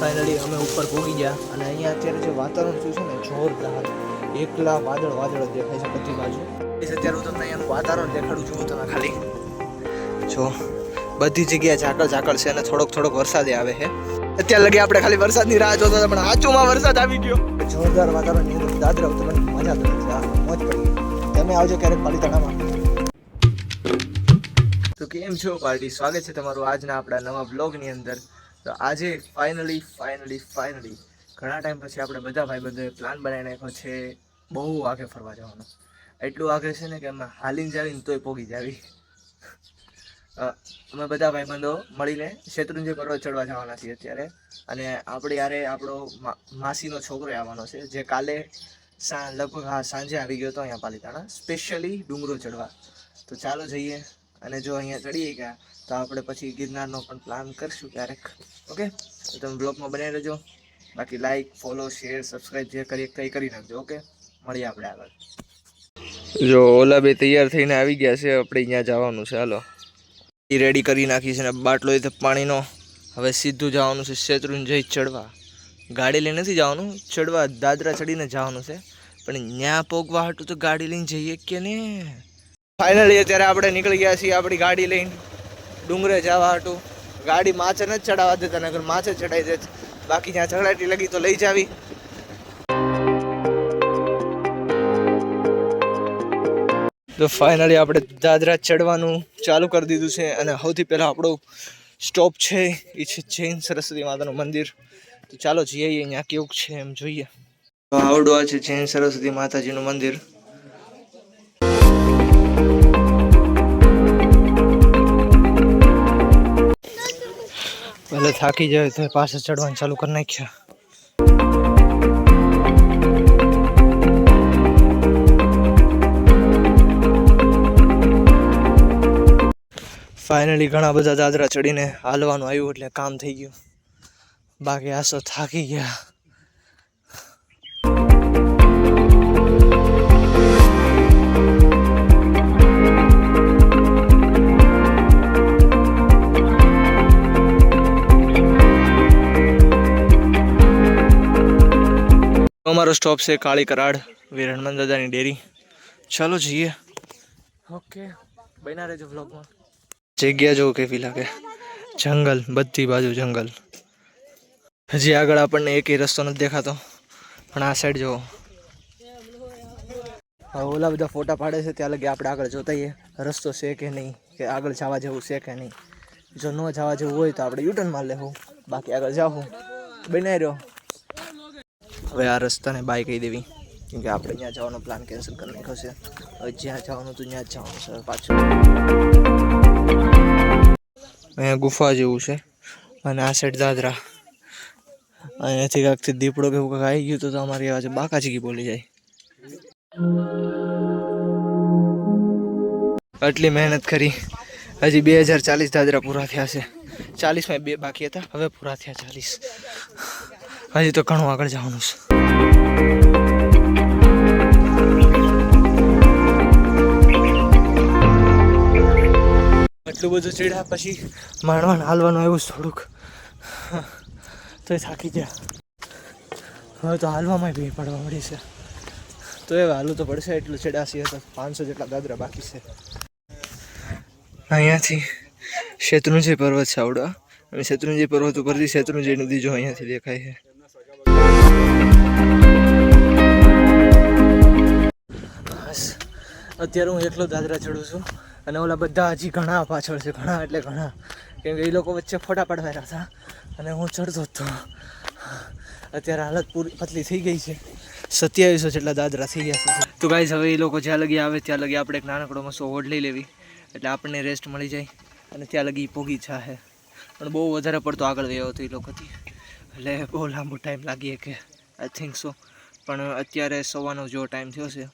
Finally અમે ઉપર પહોંચી ગયા અને અહીંયા અત્યારે જે વાતાવરણ શું છે ને, જોરદાર. એકલા વાદળ વાદળ દેખાય છે બધી બાજુ. અત્યારે હું તમને અહીંયાનું વાતાવરણ દેખાડું છું તમે ખાલી જો, બધી જગ્યાએ ઝાકળ ઝાકળ છે અને થોડોક થોડોક વરસાદ આવે છે. અત્યારે લગી આપણે ખાલી વરસાદની રાહ જોતા હતા, પણ હાચુમાં વરસાદ આવી ગયો. જોરદાર વાતાવરણની દાદરા તમને મજા નથી મોજ પડી તમે આવજો ક્યારેક પાલિતાણામાં. તો કેમ છો પાર્ટી? સ્વાગત છે તમારું આજના આપણા નવા બ્લોગની અંદર. તો આજે ફાઇનલી ફાઇનલી ફાઇનલી ઘણા ટાઈમ પછી આપણે બધા ભાઈબંધોએ પ્લાન બનાવી નાખ્યો છે, બહુ આગે ફરવા જવાનો. એટલું આગે છે ને કે અમે હાલીને જાવીને તોય પોગી જાવી. અમે બધા ભાઈબંધો મળીને શેત્રુંજય પર્વત ચડવા જવાના છીએ અત્યારે. અને આપણે યારે આપણો માસીનો છોકરો આવવાનો છે, જે કાલે લગભગ હા, સાંજે આવી ગયો હતો અહીંયા પાલિતાણા સ્પેશિયલી ડુંગરો ચડવા. તો ચાલો જઈએ. અને જો અહીંયા ચડીએ ગયા, તો આપણે પછી ગિરનારનો પણ પ્લાન કરશું ક્યારેક. ઓકે તો તમે બ્લોગમાં બનાવી રહેજો. બાકી લાઈક ફોલો શેર સબસ્ક્રાઈબ જે કરીએ કંઈ કરી નાખજો. ઓકે મળીએ આપણે આગળ. જો ઓલા બે તૈયાર થઈને આવી ગયા છે, આપણે અહીંયા જવાનું છે. હાલો. એ રેડી કરી નાખી છે ને બાટલો એ પાણીનો હવે સીધું જવાનું છે શેત્રુંજય ચડવા. ગાડી લઈને નથી જવાનું, ચડવા દાદરા ચડીને જવાનું છે. પણ ત્યાં પોગવા હતું તો ગાડી લઈને જઈએ કે ને? ફાઇનલી અત્યારે આપણે નીકળી ગયા છીએ આપણી ગાડી લઈને. ડુંગરે જવા હતું ગાડી માચે નથી ચડાવવા દેતા નગર માચે ચડાવી દે બાકી જ્યાં ચડાટી લગી તો લઈ જાવી. તો ફાઇનલી આપણે દાદરા ચડવાનું ચાલુ કરી દીધું છે અને સૌથી પહેલાં આપણો સ્ટોપ છે, એ છે જૈન સરસ્વતી માતાનું મંદિર. તો ચાલો જઈએ અહીંયા કેવું છે એમ જોઈએ. આવડો આ છે જૈન સરસ્વતી માતાજીનું મંદિર. પહેલે થાકી જાય તો પાછળ ચડવાનું ચાલુ કરી નાખ્યા. ફાઇનલી ઘણા બધા દાદરા ચડીને હાલવાનું આવ્યું એટલે કામ થઈ ગયું. બાકી આસો થાકી ગયા. અમારો સ્ટોપ છે કાળી કરાડ વીર હનુમાન દાદાની ડેરી. ચાલો જઈએ. ઓકે બન્યા રહેજો વ્લોગમાં જગ્યા જો કેવી લાગે. જંગલ બધી બાજુ જંગલ. હજી આગળ આપણને એકેય રસ્તો નથી દેખાતો પણ આ સાઈડ જુઓ ઓલા બધા ફોટા પાડે છે ત્યાં લગી આપણે આગળ જોતાઈએ રસ્તો છે કે નહીં કે આગળ જવા જેવું છે કે નહીં. જો ન જવા જેવું હોય તો આપણે યુટર્ન માર લેવું. બાકી આગળ જાવું બનાવી રહ્યો. હવે આ રસ્તાને બાય કહી દેવી. કેમકે આપણે ત્યાં જવાનો પ્લાન કેન્સલ કરી નાખ્યો હવે જ્યાં જવાનું હતું ત્યાં જ જવાનું છે પાછું. અહીંયા ગુફા જેવું છે. અને આ સાઈડ દાદરા. અહીંયાથી કાંકથી દીપડો કે એવું કાંઈક આવી ગયું તો અમારી આજે બાકાચીકી બોલી જાય. આટલી મહેનત કરી. હજી બે હજાર ચાલીસ દાદરા પૂરા થયા છે. ચાલીસમાં બે બાકી હતા. હવે પૂરા થયા ચાલીસ. હજી તો ઘણું આગળ જવાનું છે. એટલું બધું ચડ્યા પછી માંડવાન હાલવાનું આવ્યું થોડુંક. તો એ થાકી ગયા. હવે તો હાલવામાં ભી પડવા મળી છે. તો એ હાલવું તો પડશે, એટલું ચડાસી હતા પાંચસો જેટલા દાદરા બાકી છે. અહીંયાથી શેત્રુંજય પર્વત છે આવડો. શેત્રુંજય પર્વત ઉપરથી શેત્રુંજય નદી જો અહીંયાથી દેખાય છે. અત્યારે હું એકલો દાદરા ચડું છું અને ઓલા બધા હજી ઘણા પાછળ છે, ઘણા એટલે ઘણા. કેમ કે એ લોકો વચ્ચે ફોટા પાડવાના હતા અને હું ચડતો હતો. અત્યારે હાલત પૂરી પતલી થઈ ગઈ છે. સત્યાવીસો જેટલા દાદરા થઈ ગયા છે. તો ગાઈઝ હવે એ લોકો જ્યાં લગી આવે ત્યાં લગી આપણે એક નાનકડો મસો ઓઢ લઈ લેવી. એટલે આપણને રેસ્ટ મળી જાય અને ત્યાં લગી પોગી જાહે. પણ બહુ વધારે પડતો આગળ ગયો હતો એ લોકોથી. એટલે બહુ લાંબો ટાઈમ લાગી કે આઈ થિંક સો પણ અત્યારે સવાનો જેવો ટાઈમ થયો છે.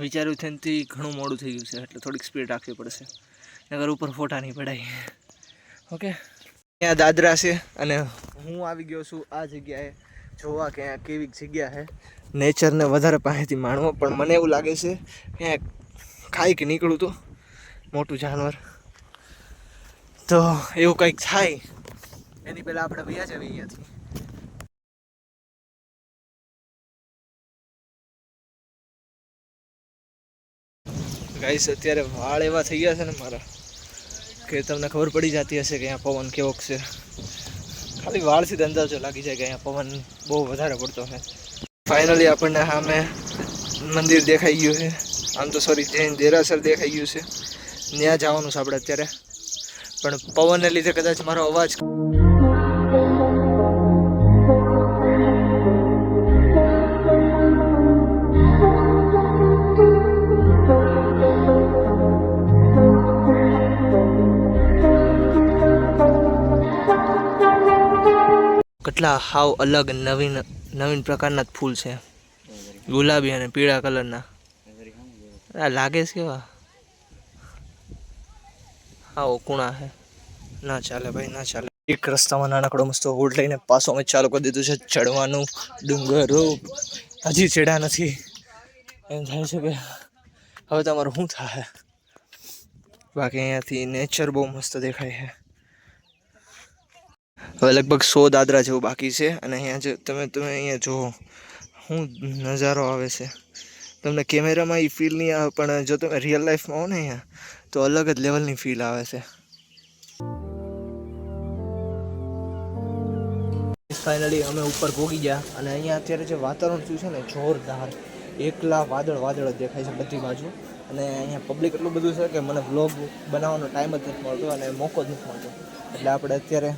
વિચાર્યું તેનાથી ઘણું મોડું થઈ ગયું છે, એટલે થોડીક સ્પીડ રાખવી પડશે. નગર ઉપર ફોટા નહીં પડાય. ઓકે? ત્યાં દાદરા છે અને હું આવી ગયો છું આ જગ્યાએ. જોવા કે આ કેવી જગ્યા છે નેચરને વધારે પાસેથી માણવો, પણ મને એવું લાગે છે કે ખાઈ કે નીકળું તો, મોટું જાનવર. તો એવું કંઈક થાય. એની પહેલાં આપણે વ્યાજ આવી અહીંયાથી. ગાઈસ, અત્યારે વાળ એવા થઈ ગયા છે ને મારા, કે તમને ખબર પડી જતી હશે કે અહીંયા પવન કેવો છે. ખાલી વાળથી જ અંદાજો લાગી જાય કે અહીંયા પવન બહુ વધારે પડતો છે. ફાઇનલી આપણને સામે મંદિર દેખાઈ ગયું છે. આમ તો સોરી જૈન દેરાસર દેખાઈ ગયું છે. ત્યાં જવાનું છે આપણે અત્યારે. પણ પવનને લીધે કદાચ મારો અવાજ કેટલા હાવ અલગ નવીન નવીન પ્રકારના જ ફૂલ છે. ગુલાબી અને પીળા કલરના. આ લાગે છે કેવા? આવો કુણા છે ના ચાલે ભાઈ, ના ચાલે. એક રસ્તામાં નાનકડો મસ્તો હોડ લઈને પાછો અમે ચાલુ કરી દીધું છે ચડવાનું ડુંગરો હજી ચડ્યા નથી. એમ થાય છે કે હવે તમારું શું થાય? બાકી અહીંયાથી નેચર બહુ મસ્ત દેખાય છે. હવે લગભગ સો દાદરા જેવું બાકી છે અને અહીંયા જે તમે તમે અહીંયા જુઓ. શું નજારો આવે છે. તમને કેમેરામાં એ ફીલ નહીં આવે, પણ જો તમે રિયલ લાઈફમાં હો ને અહીંયા, તો અલગ જ લેવલની ફીલ આવે છે. ફાઇનલી અમે ઉપર ભોગી ગયા અને અહીંયા અત્યારે જે વાતાવરણ થયું છે ને, જોરદાર. એકલા વાદળ વાદળ જ દેખાય છે બધી બાજુ. અને અહીંયા પબ્લિક એટલું બધું છે કે મને વ્લોગ બનાવવાનો ટાઈમ જ નથી મળતો અને મોકો જ નથી મળતો. એટલે આપણે અત્યારે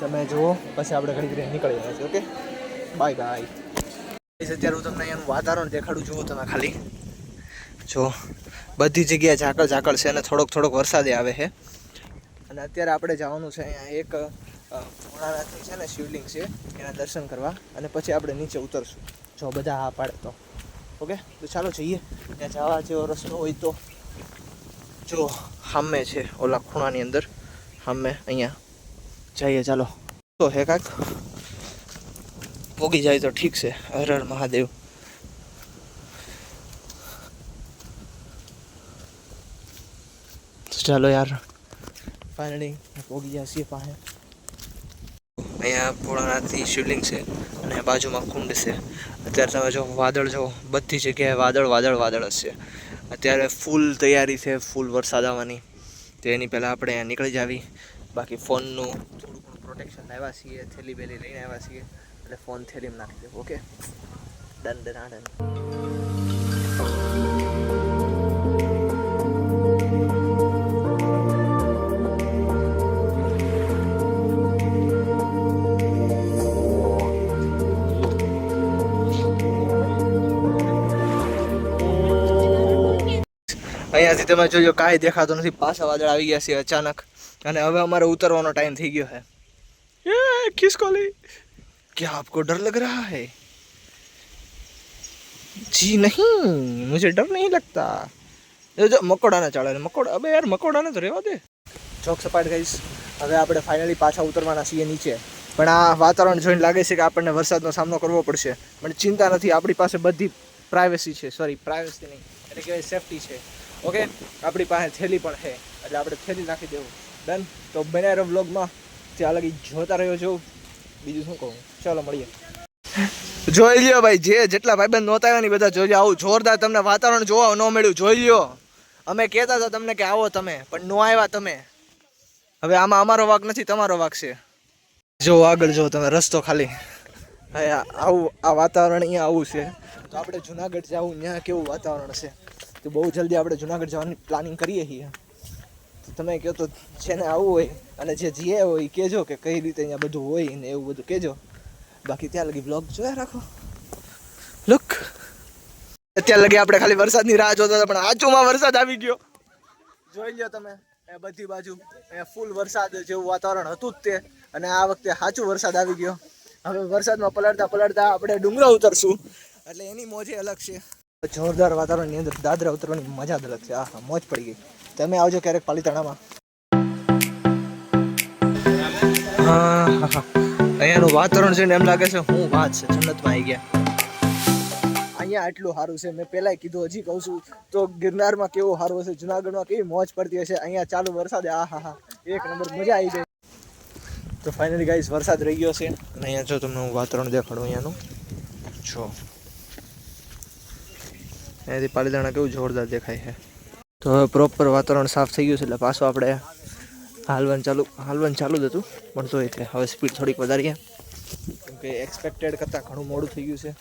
તમે જુઓ, પછી આપણે ઘડી ઘડી નીકળી છીએ ઓકે બાય બાય અત્યારે હું તમને અહીંયાનું વાતાવરણ દેખાડું જુઓ તમે ખાલી જો, બધી જગ્યાએ ઝાકળ ઝાકળ છે અને થોડોક થોડોક વરસાદે આવે છે. અને અત્યારે આપણે જવાનું છે અહીંયા એક ભોળાનાથની છે ને શિવલિંગ છે, એના દર્શન કરવા. અને પછી આપણે નીચે ઉતરશું. જો બધા હા પાડે તો ઓકે તો ચાલો જઈએ. ત્યાં જવા જેવો રસ્તો હોય તો. જો સામે છે, ઓલા ખૂણાની અંદર. સામે અહીંયા જઈએ, ચાલો. તો હે કાક? પોગી જાય તો ઠીક છે હર મહાદેવ. ચાલો યાર ફાઇનલી પોગી ગયા છીએ પાસે અહીંયા ભોળાનાથની શિવલિંગ છે અને બાજુમાં કુંડ છે. અત્યારે તમે જો વાદળ જો, બધી જગ્યાએ વાદળ વાદળ વાદળ જ છે. અત્યારે ફૂલ તૈયારી છે, ફૂલ વરસાદ આવવાની. તો એની પહેલાં આપણે નીકળી જાવી. બાકી ફોનનું થોડું ઘણું પ્રોટેક્શન લાવ્યા છીએ થેલી બેલી લઈને આવ્યા છીએ. એટલે ફોન થેલીમાં નાખી દેવું ઓકે ડન ડન આ ડન અહીંયાથી તમે જોજો, કાંઈ દેખાતો નથી. પાછા વાદળ આવી ગયા છે અચાનક. અને હવે અમારે ઉતરવાનો ટાઈમ થઈ ગયો है ये किसको ली क्या आपको डर लग रहा है जी नहीं मुझे डर नहीं लगता જો જો મકોડાને ચાલે ને મકોડા અબે યાર મકોડાને તો રહેવા દે ચોક સપાટ ગઈશ હવે આપણે ફાઇનલી પાછા ઉતરવાના છીએ નીચે પણ આ વાતાવરણ જોઈને લાગે છે કે આપણને વરસાદનો સામનો કરવો પડશે પણ ચિંતા નથી આપણી પાસે બધી પ્રાઇવેસી છે સોરી પ્રાઇવેસી નહીં એટલે કહેવાય સેફટી છે ઓકે આપણી પાસે થેલી પણ છે એટલે આપણે થેલી નાખી દેવું ડન તો બનારો વ્લોગમાં ત્યાં લગી જોતા રહ્યો છો. બીજું શું કહું? ચાલો, મળીએ. જોઈ લ્યો ભાઈ, જે જેટલા ભાઈબંધ નહોતા આવ્યા ને બધા જોઈ લ્યો. આવું જોરદાર તમને વાતાવરણ જોવા ન મળ્યું. જોઈ લ્યો. અમે કહેતા હતા તમને કે આવો તમે, પણ નો આવ્યા તમે. હવે આમાં અમારો વાક નથી, તમારો વાક છે. જો, આગળ જો તમે, રસ્તો ખાલી. હા આવું આ વાતાવરણ અહીંયા આવું છે. તો આપણે જુનાગઢ જવું, ત્યાં કેવું વાતાવરણ છે? તો બહુ જલ્દી આપણે જુનાગઢ જવાની પ્લાનિંગ કરીએ છીએ. તમે કહો તો જેને આવવું હોય અને જે જીએ હોય એ કહેજો કે કઈ રીતે અહીંયા બધું હોય ને એવું બધું કહેજો. બાકી ત્યાં લગી બ્લોગ જોયા રાખો. લુક અત્યાર લગી આપણે ખાલી વરસાદની રાહ જોતા હતા, પણ આજુમાં વરસાદ આવી ગયો. જોઈ લો તમે, એ બધી બાજુ, એ ફૂલ વરસાદ જેવું વાતાવરણ હતું જ તે. અને આ વખતે સાચું વરસાદ આવી ગયો. હવે વરસાદમાં પલળતા પલળતા આપણે ડુંગરા ઉતરશું. એટલે એની મોજે અલગ છે. જોરદાર વાતાવરણની અંદર દાદરા ઉતરવાની મજા જ અલગ છે. આ મોજ પડી ગઈ. તમે આવજો ક્યારેક પાલીતાણામાં. અહીંયાનું વાતાવરણ છે ને એમ લાગે છે હું વાત છે જન્નતમાં આવી ગયા. અહીંયા આટલું સારું છે. મેં પહેલાંય કીધું હજી કહું છું તો ગિરનારમાં કેવું સારું હશે જુનાગઢમાં કેવી મોજ પડતી હશે. અહીંયા ચાલુ વરસાદે આ હા હા એક નંબર મજા આવી જાય તો ફાઇનલી ગાઈઝ વરસાદ રહી ગયો છે. અને અહીંયા જો તમને હું વાતાવરણ દેખાડું અહીંયાનું. જો. અહીંયાથી પાલીતાણા કેવું જોરદાર દેખાય છે. તો હવે પ્રોપર વાતાવરણ સાફ થઈ ગયું છે એટલે પાછું આપણે હાલવાનું ચાલુ હાલવાનું ચાલુ જ હતું. પણ તો એટલે હવે સ્પીડ થોડીક વધારીએ. કે એક્સપેક્ટેડ કરતાં ઘણું મોડું થઈ ગયું છે.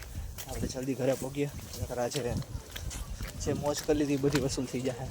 આપણે જલ્દી ઘરે પહોંચીએ. નકર આજે જે મોજ કરી લીધી બધી વસૂલ થઈ જાય